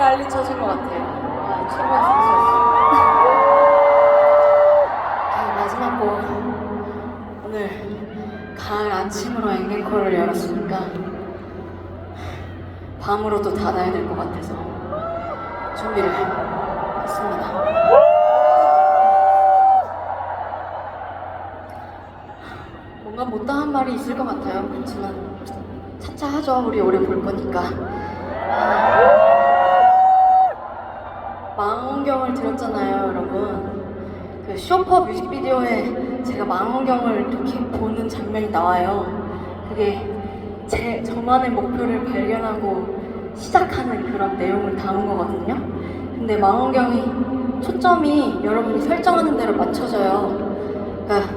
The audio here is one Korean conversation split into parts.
빨리 쳐진 것 같아요. 아, 최고의 선수였어요. 자, 마지막 곡. 오늘 가을 아침으로 앵앵콜을 열었으니까 밤으로도 닫아야 될 것 같아서 준비를 했습니다. 뭔가 못다한 말이 있을 것 같아요. 그렇지만 차차 하죠. 우리 오래 볼 거니까. 망원경을 드렸잖아요, 여러분. 그 쇼퍼 뮤직비디오에 제가 망원경을 이렇게 보는 장면이 나와요. 그게 제 저만의 목표를 발견하고 시작하는 그런 내용을 담은 거거든요. 근데 망원경이 초점이 여러분이 설정하는 대로 맞춰져요. 그러니까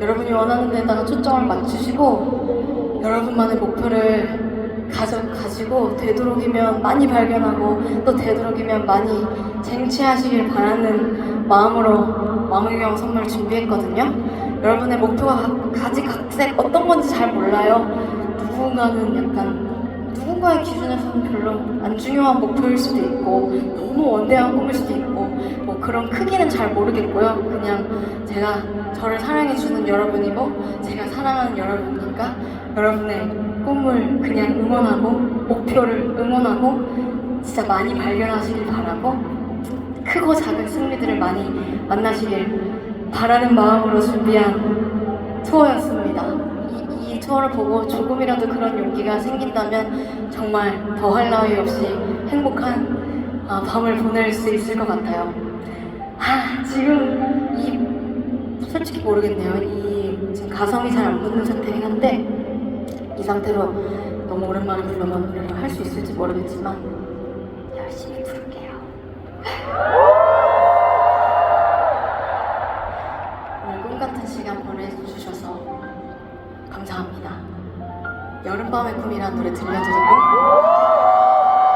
여러분이 원하는 데다가 초점을 맞추시고 여러분만의 목표를 가져, 가지고 되도록이면 많이 발견하고 또 되도록이면 많이 쟁취하시길 바라는 마음으로 망원경 선물 준비했거든요. 여러분의 목표가 가- 가지각색 어떤 건지 잘 몰라요. 누군가는 약간 누군가의 기준에서는 별로 안 중요한 목표일 수도 있고 너무 원대한 꿈일 수도 있고 뭐 그런 크기는 잘 모르겠고요. 그냥 제가 저를 사랑해주는 여러분이고 제가 사랑하는 여러분이니까 여러분의 꿈을 그냥 응원하고 목표를 응원하고 진짜 많이 발견하시길 바라고 크고 작은 승리들을 많이 만나시길 바라는 마음으로 준비한 투어였습니다. 투어를 보고 조금이라도 그런 용기가 생긴다면 정말 더할 나위 없이 행복한 아, 밤을 보낼 수 있을 것 같아요. 아, 지금 이 솔직히 모르겠네요. 이 지금 가성이 잘 안 붙는 상태긴 한데 이 상태로 너무 오랜만에 불러면 노래를 할 수 있을지 모르겠지만 열심히 부를게요. 오늘 꿈 같은 시간 보내주셔서 감사합니다. 여름밤의 꿈이란 노래 들려드리고